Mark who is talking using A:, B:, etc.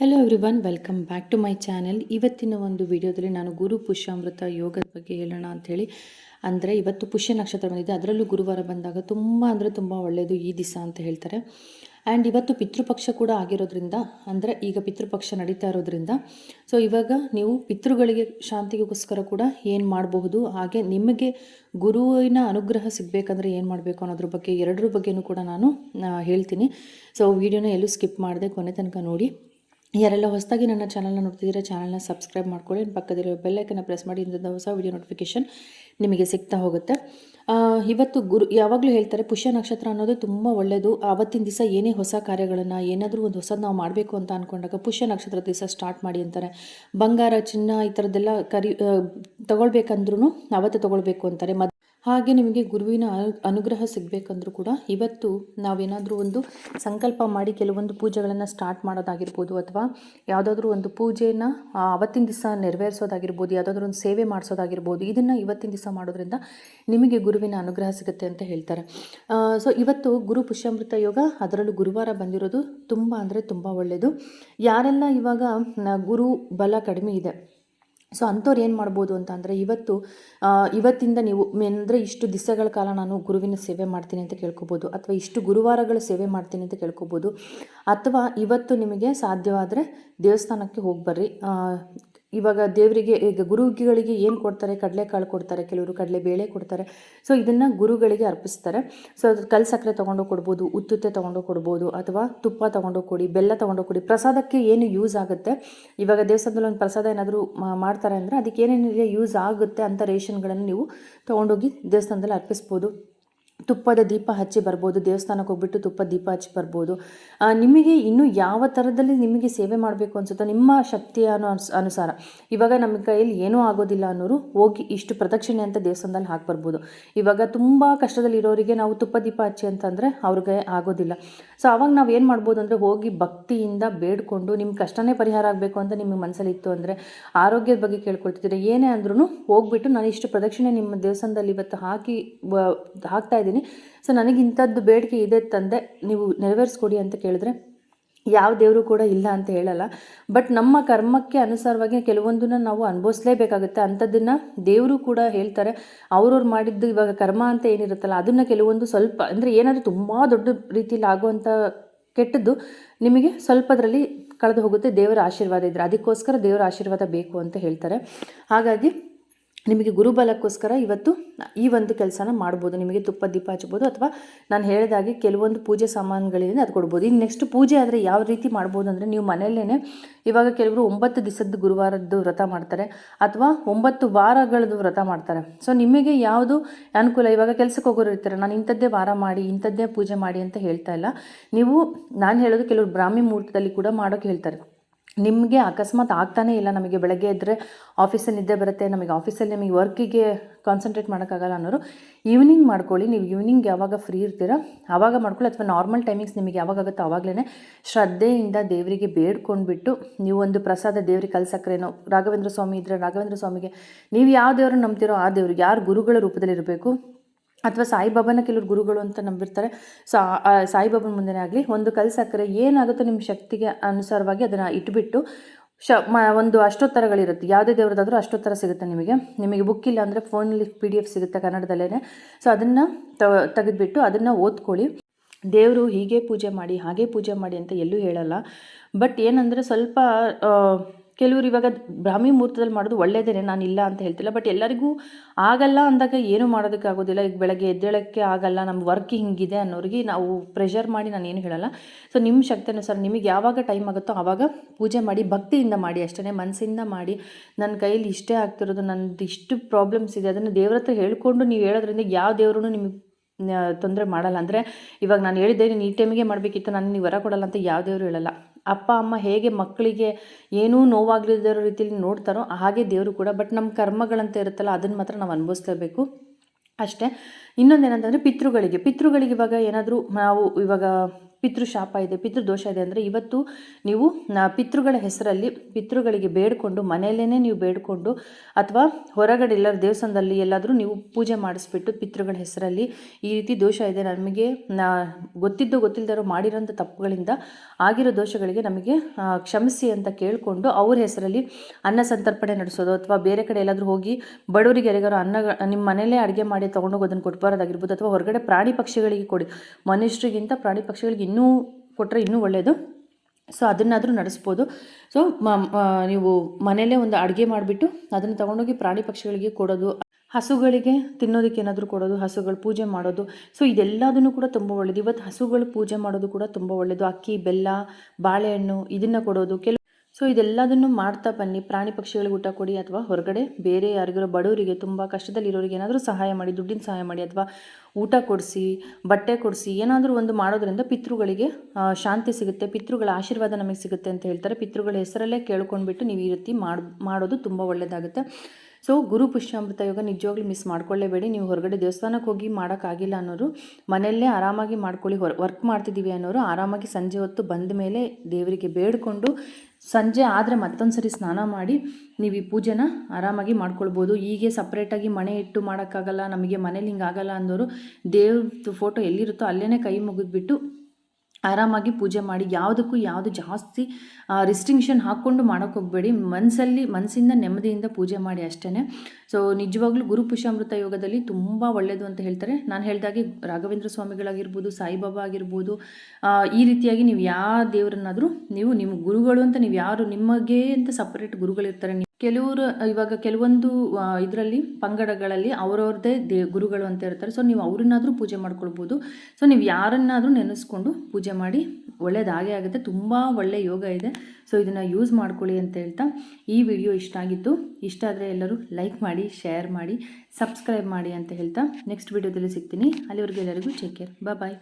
A: Hello everyone welcome back to my channel ಇವತ್ತಿನ ಒಂದು ವಿಡಿಯೋದಲ್ಲಿ ನಾನು ಗುರು ಪುಷ್ಯಾಮೃತ ಯೋಗದ ಬಗ್ಗೆ ಹೇಳೋಣ ಅಂಥೇಳಿ ಅಂದರೆ ಇವತ್ತು ಪುಷ್ಯ ನಕ್ಷತ್ರ ಬಂದಿದೆ. ಅದರಲ್ಲೂ ಗುರುವಾರ ಬಂದಾಗ ತುಂಬ ಅಂದರೆ ತುಂಬ ಒಳ್ಳೆಯದು ಈ ದಿವಸ ಅಂತ ಹೇಳ್ತಾರೆ. ಆ್ಯಂಡ್ ಇವತ್ತು ಪಿತೃಪಕ್ಷ ಕೂಡ ಆಗಿರೋದ್ರಿಂದ, ಅಂದರೆ ಈಗ ಪಿತೃಪಕ್ಷ ನಡೀತಾ ಇರೋದ್ರಿಂದ ಸೊ ಇವಾಗ ನೀವು ಪಿತೃಗಳಿಗೆ ಶಾಂತಿಗೋಸ್ಕರ ಕೂಡ ಏನು ಮಾಡಬಹುದು? ಹಾಗೆ ನಿಮಗೆ ಗುರುವಿನ ಅನುಗ್ರಹ ಸಿಗಬೇಕಂದ್ರೆ ಏನು ಮಾಡಬೇಕು ಅನ್ನೋದ್ರ ಬಗ್ಗೆ ಎರಡರ ಬಗ್ಗೆನೂ ಕೂಡ ನಾನು ಹೇಳ್ತೀನಿ. ಸೊ ವಿಡಿಯೋನ ಎಲ್ಲೂ ಸ್ಕಿಪ್ ಮಾಡಿದೆ, ಕೊನೆ ತನಕ ನೋಡಿ. ಯಾರೆಲ್ಲ ಹೊಸದಾಗಿ ನನ್ನ ಚಾನಲ್ನ ನೋಡ್ತಿದ್ದೀರಾ, ಚಾನಲ್ನ ಸಬ್ಸ್ಕ್ರೈಬ್ ಮಾಡ್ಕೊಳ್ಳಿ. ಪಕ್ಕದಲ್ಲಿರೋ ಬೆಲ್ಲೈಕನ್ನ ಪ್ರೆಸ್ ಮಾಡಿ ಇಂಥ ಹೊಸ ವಿಡಿಯೋ ನೋಟಿಫಿಕೇಶನ್ ನಿಮಗೆ ಸಿಗ್ತಾ ಹೋಗುತ್ತೆ. ಇವತ್ತು ಗುರು, ಯಾವಾಗಲೂ ಹೇಳ್ತಾರೆ, ಪುಷ್ಯ ನಕ್ಷತ್ರ ಅನ್ನೋದು ತುಂಬ ಒಳ್ಳೆಯದು ಆವತ್ತಿನ ದಿವಸ ಏನೇ ಹೊಸ ಕಾರ್ಯಗಳನ್ನು, ಏನಾದರೂ ಒಂದು ಹೊಸದು ನಾವು ಮಾಡಬೇಕು ಅಂತ ಅಂದ್ಕೊಂಡಾಗ ಪುಷ್ಯ ನಕ್ಷತ್ರ ದಿವಸ ಸ್ಟಾರ್ಟ್ ಮಾಡಿ ಅಂತಾರೆ. ಬಂಗಾರ, ಚಿನ್ನ, ಈ ಥರದ್ದೆಲ್ಲ ಕರಿ ತೊಗೊಳ್ಬೇಕಂದ್ರೂ ಆವತ್ತು ತೊಗೊಳ್ಬೇಕು ಅಂತಾರೆ. ಹಾಗೆ ನಿಮಗೆ ಗುರುವಿನ ಅನು, ಅನುಗ್ರಹ ಸಿಗಬೇಕಂದ್ರೂ ಕೂಡ ಇವತ್ತು ನಾವೇನಾದರೂ ಒಂದು ಸಂಕಲ್ಪ ಮಾಡಿ ಕೆಲವೊಂದು ಪೂಜೆಗಳನ್ನು ಸ್ಟಾರ್ಟ್ ಮಾಡೋದಾಗಿರ್ಬೋದು ಅಥವಾ ಯಾವುದಾದ್ರೂ ಒಂದು ಪೂಜೆನ ಅವತ್ತಿನ ದಿವಸ ನೆರವೇರಿಸೋದಾಗಿರ್ಬೋದು, ಯಾವುದಾದ್ರೂ ಒಂದು ಸೇವೆ ಮಾಡಿಸೋದಾಗಿರ್ಬೋದು, ಇದನ್ನು ಇವತ್ತಿನ ದಿವಸ ಮಾಡೋದ್ರಿಂದ ನಿಮಗೆ ಗುರುವಿನ ಅನುಗ್ರಹ ಸಿಗುತ್ತೆ ಅಂತ ಹೇಳ್ತಾರೆ. ಸೊ ಇವತ್ತು ಗುರು ಪುಷ್ಯಾಮೃತ ಯೋಗ ಅದರಲ್ಲೂ ಗುರುವಾರ ಬಂದಿರೋದು ತುಂಬ ಅಂದರೆ ತುಂಬ ಒಳ್ಳೆಯದು ಯಾರೆಲ್ಲ ಇವಾಗ ಗುರು ಬಲ ಕಡಿಮೆ ಇದೆ ಸೊ ಅಂಥವ್ರು ಏನು ಮಾಡ್ಬೋದು ಅಂತ ಅಂದರೆ ಇವತ್ತು ಇವತ್ತಿಂದ ನೀವು ಅಂದರೆ ಇಷ್ಟು ದಿವಸಗಳ ಕಾಲ ನಾನು ಗುರುವಿನ ಸೇವೆ ಮಾಡ್ತೀನಿ ಅಂತ ಕೇಳ್ಕೊಬೋದು, ಅಥವಾ ಇಷ್ಟು ಗುರುವಾರಗಳು ಸೇವೆ ಮಾಡ್ತೀನಿ ಅಂತ ಕೇಳ್ಕೊಬೋದು, ಅಥವಾ ಇವತ್ತು ನಿಮಗೆ ಸಾಧ್ಯವಾದರೆ ದೇವಸ್ಥಾನಕ್ಕೆ ಹೋಗಿ ಬರ್ರಿ ಇವಾಗ ದೇವರಿಗೆ, ಈಗ ಗುರುಗಳಿಗೆ ಏನು ಕೊಡ್ತಾರೆ? ಕಡಲೆಕಾಳು ಕೊಡ್ತಾರೆ, ಕೆಲವರು ಕಡಲೆ ಬೇಳೆ ಕೊಡ್ತಾರೆ. ಸೊ ಇದನ್ನು ಗುರುಗಳಿಗೆ ಅರ್ಪಿಸ್ತಾರೆ. ಸೊ ಅದು ಕಲ್ ಸಕ್ಕರೆ ತೊಗೊಂಡೋಗಿ ಕೊಡ್ಬೋದು, ಉತ್ತುತ್ತೆ ತೊಗೊಂಡು ಕೊಡ್ಬೋದು, ಅಥವಾ ತುಪ್ಪ ತೊಗೊಂಡು ಕೊಡಿ, ಬೆಲ್ಲ ತೊಗೊಂಡು ಕೊಡಿ. ಪ್ರಸಾದಕ್ಕೆ ಏನು ಯೂಸ್ ಆಗುತ್ತೆ? ಇವಾಗ ದೇವಸ್ಥಾನದಲ್ಲಿ ಒಂದು ಪ್ರಸಾದ ಏನಾದರೂ ಮಾಡ್ತಾರೆ ಅಂದರೆ ಅದಕ್ಕೆ ಏನೇನಿದೆ ಯೂಸ್ ಆಗುತ್ತೆ ಅಂಥ ರೇಷನ್ಗಳನ್ನು ನೀವು ತೊಗೊಂಡೋಗಿ ದೇವಸ್ಥಾನದಲ್ಲಿ ಅರ್ಪಿಸ್ಬೋದು. ತುಪ್ಪದ ದೀಪ ಹಚ್ಚಿ ಬರ್ಬೋದು, ದೇವಸ್ಥಾನಕ್ಕೆ ಹೋಗ್ಬಿಟ್ಟು ತುಪ್ಪದ ದೀಪ ಹಚ್ಚಿ ಬರ್ಬೋದು. ನಿಮಗೆ ಇನ್ನೂ ಯಾವ ಥರದಲ್ಲಿ ನಿಮಗೆ ಸೇವೆ ಮಾಡಬೇಕು ಅನ್ಸುತ್ತೋ, ನಿಮ್ಮ ಶಕ್ತಿಯ ಅನು, ಅನುಸಾರ. ಇವಾಗ ನಮ್ಮ ಕೈಯಲ್ಲಿ ಏನೂ ಆಗೋದಿಲ್ಲ ಅನ್ನೋರು ಹೋಗಿ ಇಷ್ಟು ಪ್ರದಕ್ಷಿಣೆ ಅಂತ ದೇವಸ್ಥಾನದಲ್ಲಿ ಹಾಕಿ ಬರ್ಬೋದು. ಇವಾಗ ತುಂಬ ಕಷ್ಟದಲ್ಲಿರೋರಿಗೆ ನಾವು ತುಪ್ಪ ದೀಪ ಹಚ್ಚಿ ಅಂತಂದರೆ ಅವ್ರಿಗೆ ಆಗೋದಿಲ್ಲ. ಸೊ, ಅವಾಗ ನಾವು ಏನು ಮಾಡ್ಬೋದು ಅಂದರೆ ಹೋಗಿ ಭಕ್ತಿಯಿಂದ ಬೇಡ್ಕೊಂಡು ನಿಮ್ಮ ಕಷ್ಟನೇ ಪರಿಹಾರ ಆಗಬೇಕು ಅಂತ ನಿಮಗೆ ಮನಸ್ಸಲ್ಲಿ ಇತ್ತು ಅಂದರೆ ಆರೋಗ್ಯದ ಬಗ್ಗೆ ಕೇಳ್ಕೊಳ್ತಿದ್ದೀರಾ, ಏನೇ ಅಂದ್ರೂ ಹೋಗ್ಬಿಟ್ಟು ನಾನು ಇಷ್ಟು ಪ್ರದಕ್ಷಿಣೆ ನಿಮ್ಮ ದೇವಸ್ಥಾನದಲ್ಲಿ ಇವತ್ತು ಹಾಕಿ ಹಾಕ್ತಾ ಇದ್ದೀನಿ. ಸೊ ನನಗೆ ಇಂಥದ್ದು ಬೇಡಿಕೆ ಇದೆ ತಂದೆ, ನೀವು ನೆರವೇರಿಸ್ಕೊಡಿ ಅಂತ ಕೇಳಿದ್ರೆ, ಯಾವ ದೇವರು ಕೂಡ ಇಲ್ಲ ಅಂತ ಹೇಳಲ್ಲ. ಬಟ್ ನಮ್ಮ ಕರ್ಮಕ್ಕೆ ಅನುಸಾರವಾಗಿ ಕೆಲವೊಂದನ್ನ ನಾವು ಅನುಭವಿಸ್ಲೇಬೇಕಾಗುತ್ತೆ. ಅಂಥದ್ದನ್ನು ದೇವರು ಕೂಡ ಹೇಳ್ತಾರೆ. ಅವ್ರವ್ರು ಮಾಡಿದ್ದು ಇವಾಗ ಕರ್ಮ ಅಂತ ಏನಿರುತ್ತಲ್ಲ, ಅದನ್ನು ಕೆಲವೊಂದು ಸ್ವಲ್ಪ, ಅಂದರೆ ಏನಾದರೂ ತುಂಬ ದೊಡ್ಡ ರೀತಿಯಲ್ಲಿ ಆಗುವಂಥ ಕೆಟ್ಟದ್ದು ನಿಮಗೆ ಸ್ವಲ್ಪದರಲ್ಲಿ ಕಳೆದು ಹೋಗುತ್ತೆ. ದೇವರ ಆಶೀರ್ವಾದ ಇದ್ದರೆ ಅದಕ್ಕೋಸ್ಕರ ದೇವರ ಆಶೀರ್ವಾದ ಬೇಕು ಅಂತ ಹೇಳ್ತಾರೆ. ಹಾಗಾಗಿ ನಿಮಗೆ ಗುರುಬಲಕ್ಕೋಸ್ಕರ ಇವತ್ತು ಈ ಒಂದು ಕೆಲಸನ ಮಾಡ್ಬೋದು, ನಿಮಗೆ ತುಪ್ಪ, ದೀಪ ಹಚ್ಬೋದು ಅಥವಾ ನಾನು ಹೇಳಿದಾಗೆ ಕೆಲವೊಂದು ಪೂಜೆ ಸಾಮಾನುಗಳಿಂದ ಅದು ಕೊಡ್ಬೋದು. ಇನ್ನು ನೆಕ್ಸ್ಟ್ ಪೂಜೆ ಆದರೆ ಯಾವ ರೀತಿ ಮಾಡ್ಬೋದು ಅಂದರೆ ನೀವು ಮನೆಯಲ್ಲೇ ಇವಾಗ ಕೆಲವರು ಒಂಬತ್ತು ದಿವಸದ ಗುರುವಾರದ್ದು ವ್ರತ ಮಾಡ್ತಾರೆ ಅಥವಾ ಒಂಬತ್ತು ವಾರಗಳದ್ದು ವ್ರತ ಮಾಡ್ತಾರೆ. ಸೊ ನಿಮಗೆ ಯಾವುದು ಅನುಕೂಲ? ಇವಾಗ ಕೆಲಸಕ್ಕೆ ಹೋಗೋರು ಇರ್ತಾರೆ, ನಾನು ಇಂಥದ್ದೇ ವಾರ ಮಾಡಿ, ಇಂಥದ್ದೇ ಪೂಜೆ ಮಾಡಿ ಅಂತ ಹೇಳ್ತಾ ಇಲ್ಲ. ನೀವು, ನಾನು ಹೇಳೋದು ಕೆಲವರು ಬ್ರಾಹ್ಮಿ ಮುಹೂರ್ತದಲ್ಲಿ ಕೂಡ ಮಾಡೋಕ್ಕೆ ಹೇಳ್ತಾರೆ. ನಿಮಗೆ ಅಕಸ್ಮಾತ್ ಆಗ್ತಾನೇ ಇಲ್ಲ ನಮಗೆ ಬೆಳಗ್ಗೆ ಇದ್ದರೆ ಆಫೀಸಲ್ಲಿ ನಿದ್ದೆ ಬರುತ್ತೆ, ನಮಗೆ ಆಫೀಸಲ್ಲಿ ನಮಗೆ ವರ್ಕಿಗೆ ಕಾನ್ಸಂಟ್ರೇಟ್ ಮಾಡೋಕ್ಕಾಗಲ್ಲ ಅನ್ನೋರು ಈವ್ನಿಂಗ್ ಮಾಡ್ಕೊಳ್ಳಿ. ನೀವು ಈವ್ನಿಂಗ್ ಯಾವಾಗ ಫ್ರೀ ಇರ್ತೀರಾ ಆವಾಗ ಮಾಡ್ಕೊಳ್ಳಿ. ಅಥವಾ ನಾರ್ಮಲ್ ಟೈಮಿಂಗ್ಸ್ ನಿಮಗೆ ಯಾವಾಗ ಆಗುತ್ತೋ ಆವಾಗಲೇ ಶ್ರದ್ಧೆಯಿಂದ ದೇವರಿಗೆ ಬೇಡ್ಕೊಂಡ್ಬಿಟ್ಟು ನೀವು ಒಂದು ಪ್ರಸಾದ ದೇವ್ರಿಗೆ ಕಲ್ಸಕ್ರೇನೋ ರಾಘವೇಂದ್ರ ಸ್ವಾಮಿ ಇದ್ದರೆ ರಾಘವೇಂದ್ರ ಸ್ವಾಮಿಗೆ, ನೀವು ಯಾವ ದೇವ್ರನ್ನ ನಂಬ್ತೀರೋ ಆ ದೇವ್ರಿಗೆ ಯಾರು ಗುರುಗಳ ರೂಪದಲ್ಲಿರಬೇಕು? ಅಥವಾ ಸಾಯಿಬಾಬಾನ ಕೆಲವರು ಗುರುಗಳು ಅಂತ ನಂಬಿರ್ತಾರೆ. ಸೊ ಸಾಯಿಬಾಬನ ಮುಂದೆನೇ ಆಗಲಿ, ಒಂದು ಕಲ್ ಸಕ್ಕರೆ ಏನಾಗುತ್ತೋ ನಿಮ್ಮ ಶಕ್ತಿಗೆ ಅನುಸಾರವಾಗಿ ಅದನ್ನು ಇಟ್ಬಿಟ್ಟು, ಶ, ಮ, ಒಂದು ಅಷ್ಟೋತ್ತರಗಳಿರುತ್ತೆ. ಯಾವುದೇ ದೇವರದಾದರೂ ಅಷ್ಟೋತ್ತರ ಸಿಗುತ್ತೆ ನಿಮಗೆ. ನಿಮಗೆ ಬುಕ್ ಇಲ್ಲ ಅಂದರೆ ಫೋನಲ್ಲಿ ಪಿ ಡಿ ಎಫ್ ಸಿಗುತ್ತೆ ಕನ್ನಡದಲ್ಲೇ ಸೊ ಅದನ್ನು ತೆಗೆದುಬಿಟ್ಟು ಅದನ್ನು ಓದ್ಕೊಳ್ಳಿ. ದೇವರು ಹೀಗೆ ಪೂಜೆ ಮಾಡಿ, ಹಾಗೆ ಪೂಜೆ ಮಾಡಿ ಅಂತ ಎಲ್ಲೂ ಹೇಳಲ್ಲ. ಬಟ್ ಏನಂದರೆ ಸ್ವಲ್ಪ ಕೆಲವರು ಇವಾಗ ಬ್ರಾಹ್ಮಿ ಮುಹೂರ್ತದಲ್ಲಿ ಮಾಡೋದು ಒಳ್ಳೆಯದೇ ನಾನು ಇಲ್ಲ ಅಂತ ಹೇಳ್ತಿಲ್ಲ. ಬಟ್ ಎಲ್ಲರಿಗೂ ಆಗಲ್ಲ ಅಂದಾಗ ಏನೂ ಮಾಡೋದಕ್ಕಾಗೋದಿಲ್ಲ ಈಗ ಬೆಳಗ್ಗೆ ಎದ್ದೇಳಕ್ಕೆ ಆಗಲ್ಲ ನಮ್ಮ ವರ್ಕ್ ಹಿಂಗಿದೆ ಅನ್ನೋರಿಗೆ ನಾವು ಪ್ರೆಷರ್ ಮಾಡಿ ನಾನು ಏನು ಹೇಳಲ್ಲ. ಸೊ ನಿಮ್ಮ ಶಕ್ತಿ ಅನುಸಾರ ನಿಮಗೆ ಯಾವಾಗ ಟೈಮ್ ಆಗುತ್ತೋ ಆವಾಗ ಪೂಜೆ ಮಾಡಿ, ಭಕ್ತಿಯಿಂದ ಮಾಡಿ ಅಷ್ಟೇ ಮನಸ್ಸಿಂದ ಮಾಡಿ. ನನ್ನ ಕೈಯಲ್ಲಿ ಇಷ್ಟೇ ಆಗ್ತಿರೋದು ನನ್ನದು ಇಷ್ಟು ಪ್ರಾಬ್ಲಮ್ಸ್ ಇದೆ. ಅದನ್ನು ದೇವ್ರ ಹತ್ರ ಹೇಳ್ಕೊಂಡು ನೀವು ಹೇಳೋದ್ರಿಂದ ಯಾವ ದೇವ್ರೂ ನಿಮಗೆ ತೊಂದರೆ ಮಾಡಲ್ಲ. ಅಂದರೆ ಇವಾಗ ನಾನು ಹೇಳಿದ್ದೇನೆ, ಈ ಟೈಮಿಗೆ ಮಾಡಬೇಕಿತ್ತು, ನಾನು ನೀವು ವರ ಕೊಡಲ್ಲ ಅಂತ ಯಾವ ದೇವರು ಹೇಳಲ್ಲ. ಅಪ್ಪ, ಅಮ್ಮ ಹೇಗೆ ಮಕ್ಕಳಿಗೆ ಏನೂ ನೋವಾಗಲಿರೋ ರೀತಿಯಲ್ಲಿ ನೋಡ್ತಾರೋ ಹಾಗೆ ದೇವರು ಕೂಡ ಬಟ್ ನಮ್ಮ ಕರ್ಮಗಳಂತ ಇರುತ್ತಲ್ಲ, ಅದನ್ನು ಮಾತ್ರ ನಾವು ಅನುಭವಿಸ್ಲೇಬೇಕು. ಅಷ್ಟೇ. ಇನ್ನೊಂದೇನಂತಂದರೆ ಪಿತೃಗಳಿಗೆ. ಪಿತೃಗಳಿಗೆ ಇವಾಗ ಏನಾದರೂ ನಾವು ಇವಾಗ ಪಿತೃ ಶಾಪ ಇದೆ ಪಿತೃ ದೋಷ ಇದೆ ಅಂದರೆ ಇವತ್ತು ನೀವು ಪಿತೃಗಳ ಹೆಸರಲ್ಲಿ ಪಿತೃಗಳಿಗೆ ಬೇಡಿಕೊಂಡು ಮನೆಯಲ್ಲೇ ನೀವು ಬೇಡಿಕೊಂಡು ಅಥವಾ ಹೊರಗಡೆ ಎಲ್ಲರ ದೇವಸ್ಥಾನದಲ್ಲಿ ಎಲ್ಲಾದರೂ ನೀವು ಪೂಜೆ ಮಾಡಿಸ್ಬಿಟ್ಟು ಪಿತೃಗಳ ಹೆಸರಲ್ಲಿ ಈ ರೀತಿ ದೋಷ ಇದೆ, ನಮಗೆ ಗೊತ್ತಿದ್ದು ಗೊತ್ತಿಲ್ಲದಿರೋ ಮಾಡಿರೋಂಥ ತಪ್ಪುಗಳಿಂದ ಆಗಿರೋ ದೋಷಗಳಿಗೆ ನಮಗೆ ಕ್ಷಮಿಸಿ ಅಂತ ಕೇಳಿಕೊಂಡು ಅವ್ರ ಹೆಸರಲ್ಲಿ ಅನ್ನ ಸಂತರ್ಪಣೆ ನಡೆಸೋದು ಅಥವಾ ಬೇರೆ ಕಡೆ ಎಲ್ಲಾದರೂ ಹೋಗಿ ಬಡವರಿಗೆ ಯಾರಿಗಾರು ಅನ್ನ, ನಿಮ್ಮ ಮನೆಯಲ್ಲೇ ಅಡುಗೆ ಮಾಡಿ ತೊಗೊಂಡೋಗೋದನ್ನು ಕೊಟ್ಟು ಬರೋದಾಗಿರ್ಬೋದು ಅಥವಾ ಹೊರಗಡೆ ಪ್ರಾಣಿ ಪಕ್ಷಿಗಳಿಗೆ ಕೊಡಿ, ಮನುಷ್ಯರಿಗಿಂತ ಪ್ರಾಣಿ ಪಕ್ಷಿಗಳಿಗೆ ಇನ್ನೂ ಕೊಟ್ಟರೆ ಇನ್ನೂ ಒಳ್ಳೆಯದು ಸೊ ಅದನ್ನಾದರೂ ನಡೆಸ್ಬೋದು. ಸೊ ನೀವು ಮನೆಯಲ್ಲೇ ಒಂದು ಅಡುಗೆ ಮಾಡಿಬಿಟ್ಟು ಅದನ್ನು ತೊಗೊಂಡೋಗಿ ಪ್ರಾಣಿ ಪಕ್ಷಿಗಳಿಗೆ ಕೊಡೋದು, ಹಸುಗಳಿಗೆ ತಿನ್ನೋದಕ್ಕೆ ಏನಾದರೂ ಕೊಡೋದು, ಹಸುಗಳು ಪೂಜೆ ಮಾಡೋದು. ಸೊ ಇದೆಲ್ಲದನ್ನು ಕೂಡ ತುಂಬ ಒಳ್ಳೆಯದು ಇವತ್ತು ಹಸುಗಳು ಪೂಜೆ ಮಾಡೋದು ಕೂಡ ತುಂಬ ಒಳ್ಳೆಯದು ಅಕ್ಕಿ, ಬೆಲ್ಲ, ಬಾಳೆಹಣ್ಣು ಇದನ್ನು ಕೊಡೋದು. ಕೆಲವು ಸೊ ಇದೆಲ್ಲದನ್ನು ಮಾಡ್ತಾ ಬನ್ನಿ. ಪ್ರಾಣಿ ಪಕ್ಷಿಗಳಿಗೆ ಊಟ ಕೊಡಿ ಅಥವಾ ಹೊರಗಡೆ ಬೇರೆ ಯಾರಿಗಿರೋ ಬಡವರಿಗೆ ತುಂಬ ಕಷ್ಟದಲ್ಲಿರೋರಿಗೆ ಏನಾದರೂ ಸಹಾಯ ಮಾಡಿ, ದುಡ್ಡಿನ ಸಹಾಯ ಮಾಡಿ ಅಥವಾ ಊಟ ಕೊಡಿಸಿ, ಬಟ್ಟೆ ಕೊಡಿಸಿ, ಏನಾದರೂ ಒಂದು ಮಾಡೋದ್ರಿಂದ ಪಿತೃಗಳಿಗೆ ಶಾಂತಿ ಸಿಗುತ್ತೆ. ಪಿತೃಗಳ ಆಶೀರ್ವಾದ ನಮಗೆ ಸಿಗುತ್ತೆ ಅಂತ ಹೇಳ್ತಾರೆ. ಪಿತೃಗಳ ಹೆಸರಲ್ಲೇ ಕೇಳ್ಕೊಂಡ್ಬಿಟ್ಟು ನೀವು ಈ ರೀತಿ ಮಾಡ್, ಮಾಡೋದು ತುಂಬ ಒಳ್ಳೆಯದಾಗುತ್ತೆ ಸೊ ಗುರು ಪುಷ್ಯಾಮೃತ ಯೋಗ ನಿಜವಾಗ್ಲೂ ಮಿಸ್ ಮಾಡ್ಕೊಳ್ಳೇಬೇಡಿ. ನೀವು ಹೊರಗಡೆ ದೇವಸ್ಥಾನಕ್ಕೆ ಹೋಗಿ ಮಾಡೋಕ್ಕಾಗಿಲ್ಲ ಅನ್ನೋರು, ಮನೆಯಲ್ಲೇ ಆರಾಮಾಗಿ ಮಾಡ್ಕೊಳ್ಳಿ. ಹೊರ ವರ್ಕ್ ಮಾಡ್ತಿದ್ದೀವಿ ಅನ್ನೋರು ಆರಾಮಾಗಿ ಸಂಜೆ ಹೊತ್ತು ಬಂದ ಮೇಲೆ ದೇವರಿಗೆ ಬೇಡಿಕೊಂಡು ಸಂಜೆ ಆದರೆ ಮತ್ತೊಂದು ಸರಿ ಸ್ನಾನ ಮಾಡಿ ನೀವು ಈ ಪೂಜೆನ ಆರಾಮಾಗಿ ಮಾಡ್ಕೊಳ್ಬೋದು. ಹೀಗೆ ಸಪ್ರೇಟಾಗಿ ಮನೆ ಇಟ್ಟು ಮಾಡೋಕ್ಕಾಗಲ್ಲ, ನಮಗೆ ಮನೇಲಿ ಹಿಂಗೆ ಆಗಲ್ಲ ಅಂದವರು ದೇವ್ರದ್ದು ಫೋಟೋ ಎಲ್ಲಿರುತ್ತೋ ಅಲ್ಲೇ ಕೈ ಮುಗಿದ್ಬಿಟ್ಟು ಆರಾಮಾಗಿ ಪೂಜೆ ಮಾಡಿ, ಯಾವುದಕ್ಕೂ ಯಾವುದು ಜಾಸ್ತಿ ರಿಸ್ಟ್ರಿಕ್ಷನ್ ಹಾಕ್ಕೊಂಡು ಹೋಗಬೇಡಿ. ಮನಸ್ಸಲ್ಲಿ ಮನಸ್ಸಿಂದ ನೆಮ್ಮದಿಯಿಂದ ಪೂಜೆ ಮಾಡಿ ಅಷ್ಟೇ ಸೊ ನಿಜವಾಗ್ಲೂ ಗುರು ಪುಷ್ಯಾಮೃತ ಯೋಗದಲ್ಲಿ ತುಂಬ ಒಳ್ಳೆಯದು ಅಂತ ಹೇಳ್ತಾರೆ. ನಾನು ಹೇಳಿದಾಗೆ ರಾಘವೇಂದ್ರ ಸ್ವಾಮಿಗಳಾಗಿರ್ಬೋದು, ಸಾಯಿಬಾಬಾ ಆಗಿರ್ಬೋದು ಈ ರೀತಿಯಾಗಿ ನೀವು ಯಾವ ದೇವರನ್ನಾದರೂ ನೀವು, ನಿಮ್ಮ ಗುರುಗಳು ಅಂತ ನೀವು ಯಾರು ನಿಮಗೆ ಅಂತ ಸಪ್ರೇಟ್ ಗುರುಗಳಿರ್ತಾರೆ. ಕೆಲವರು, ಇವಾಗ ಕೆಲವೊಂದು ಇದರಲ್ಲಿ ಪಂಗಡಗಳಲ್ಲಿ ಅವರವ್ರದ್ದೇ ದೇ, ಗುರುಗಳು ಅಂತ ಇರ್ತಾರೆ. ಸೊ ನೀವು ಅವ್ರನ್ನಾದರೂ ಪೂಜೆ ಮಾಡ್ಕೊಳ್ಬೋದು. ಸೊ ನೀವು ಯಾರನ್ನಾದರೂ ನೆನೆಸ್ಕೊಂಡು ಪೂಜೆ ಮಾಡಿ ಒಳ್ಳೆಯದಾಗೇ ಆಗುತ್ತೆ. ತುಂಬ ಒಳ್ಳೆಯ ಯೋಗ ಇದೆ. ಸೊ ಇದನ್ನು ಯೂಸ್ ಮಾಡ್ಕೊಳ್ಳಿ ಅಂತ ಹೇಳ್ತಾ ಈ ವಿಡಿಯೋ ಇಷ್ಟ ಆಗಿತ್ತು. ಇಷ್ಟ ಆದರೆ ಎಲ್ಲರೂ ಲೈಕ್ ಮಾಡಿ ಶೇರ್ ಮಾಡಿ ಸಬ್ಸ್ಕ್ರೈಬ್ ಮಾಡಿ ಅಂತ ಹೇಳ್ತಾ. ನೆಕ್ಸ್ಟ್ ವಿಡಿಯೋದಲ್ಲಿ ಸಿಗ್ತೀನಿ. ಅಲ್ಲಿವರೆಗೂ ಎಲ್ಲರಿಗೂ ಟೇಕ್ ಕೇರ್ ಬಾಯ್